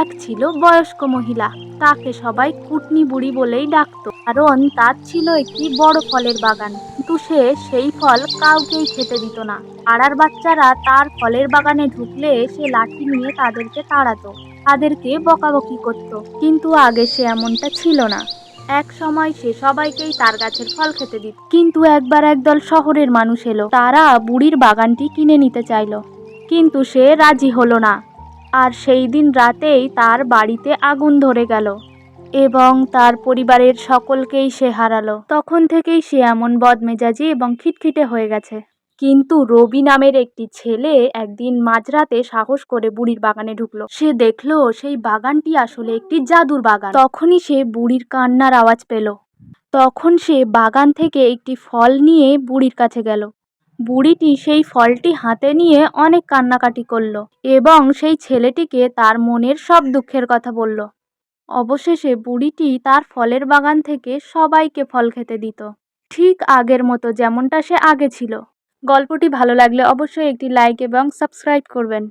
এক ছিল বয়স্ক মহিলা। তাকে সবাই কুটনি বুড়ি বলেই ডাকতো। কারণ তার ছিল একটি বড় ফলের বাগান। কিন্তু সে সেই ফল কাউকেই খেতে দিত না। পাড়ার বাচ্চারা তার ফলের বাগানে ঢুকলে সে লাঠি নিয়ে তাদেরকে তাড়াতো। তাদেরকে বকাবকি করত। কিন্তু আগে সে এমনটা ছিল না। এক সময় সে সবাইকেই তার গাছের ফল খেতে দিত। কিন্তু একবার একদল শহরের মানুষ এলো। তারা বুড়ির বাগানটি কিনে নিতে চাইলো। কিন্তু সে রাজি হলো না। আর সেই দিন রাতেই তার বাড়িতে আগুন ধরে গেল এবং তার পরিবারের সকলকেই সে হারালো। তখন থেকেই সে এমন বদমেজাজি এবং খিটখিটে হয়ে গেছে। কিন্তু রবি নামের একটি ছেলে একদিন মাঝরাতে সাহস করে বুড়ির বাগানে ঢুকলো। সে দেখল সেই বাগানটি আসলে একটি জাদুর বাগান। তখনই সে বুড়ির কান্নার আওয়াজ পেল। তখন সে বাগান থেকে একটি ফল নিয়ে বুড়ির কাছে গেল। বুড়িটি সেই ফলটি হাতে নিয়ে অনেক কান্নাকাটি করল এবং সেই ছেলেটিকে তার মনের সব দুঃখের কথা বলল। অবশেষে বুড়িটি তার ফলের বাগান থেকে সবাইকে ফল খেতে দিত। ঠিক আগের মতো যেমনটা সে আগে ছিল। গল্পটি ভালো লাগলে অবশ্যই একটি লাইক এবং সাবস্ক্রাইব করবেন।